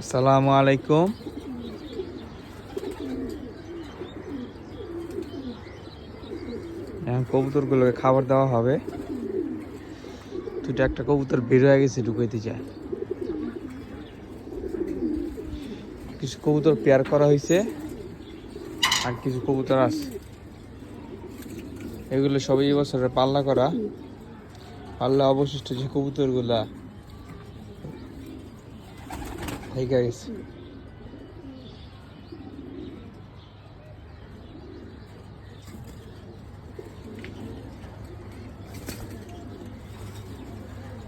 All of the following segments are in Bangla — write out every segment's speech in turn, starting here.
আসসালামু আলাইকুম। কবুতরগুলোকে খাবার দেওয়া হবে। দুটো একটা কবুতর বের হয়ে গেছে, ঢুকাইতে যায় কিছু কবুতর পেয়ার করা হয়েছে, আর কিছু কবুতর আছে। এগুলো সবই এই বছরের পাল্লা করা। পাল্লা অবশিষ্ট যে কবুতরগুলা Hey, guys.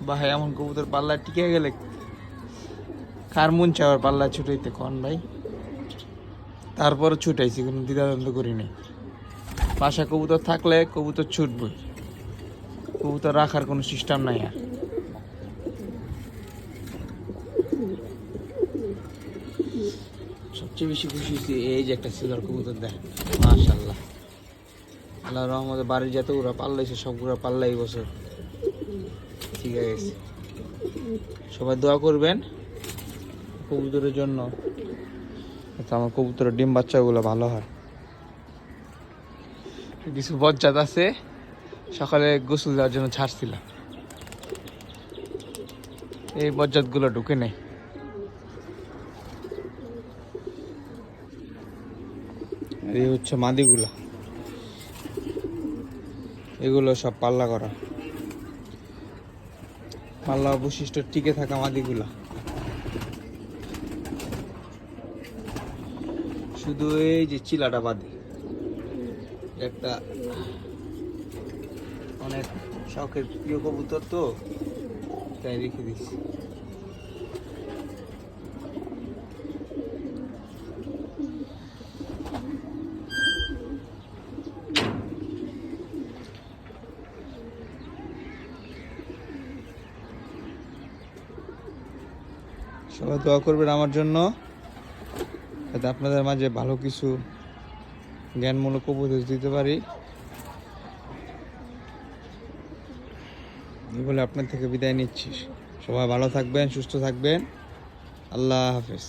ভাই এমন কবুতর পাল্লা টিকে গেলে কার মন চাওয়ার পাল্লা ছুটাইতে? কন ভাই? তারপরে ছুটাইছি, কোনো দ্বিধাদ্বন্দ্ব করি নাই বাসা কবুতর থাকলে কবুতর ছুটবে কবুতর রাখার কোনো সিস্টেম নাই আর। সবচেয়ে বেশি খুশি হয়েছি এই যে একটা সিলভার কবুতর দেখ মাশাল্লাহ আল্লাহ রহমতে বাড়ির যতগুলো পাল্লাইছে সবগুলো পাল্লা এই বছর ঠিক আছে সবাই দোয়া করবেন কবুতরের জন্য, যাতে আমার কবুতরের ডিম বাচ্চাগুলো ভালো হয়। কিছু বজ্জাত আছে, সকালে গোসল দেওয়ার জন্য ছাড়ছিলাম। এই বজ্জাতগুলো ঢুকে নেই। এই হচ্ছে মাদিগুলা। এগুলো সব পাল্লা করা। পাল্লা অবশিষ্ট টিকে থাকা মাদিগুলা। শুধু এই যে চিলাটা বাদে একটা অনেক শখের প্রিয় কবুতর তো, তাই রেখে দিচ্ছি। সবাই দোয়া করবেন আমার জন্য, যাতে আপনাদের মাঝে ভালো কিছু জ্ঞানমূলক উপদেশ দিতে পারি। বলে আপনার থেকে বিদায় নিচ্ছি। সবাই ভালো থাকবেন, সুস্থ থাকবেন। আল্লাহ হাফেজ।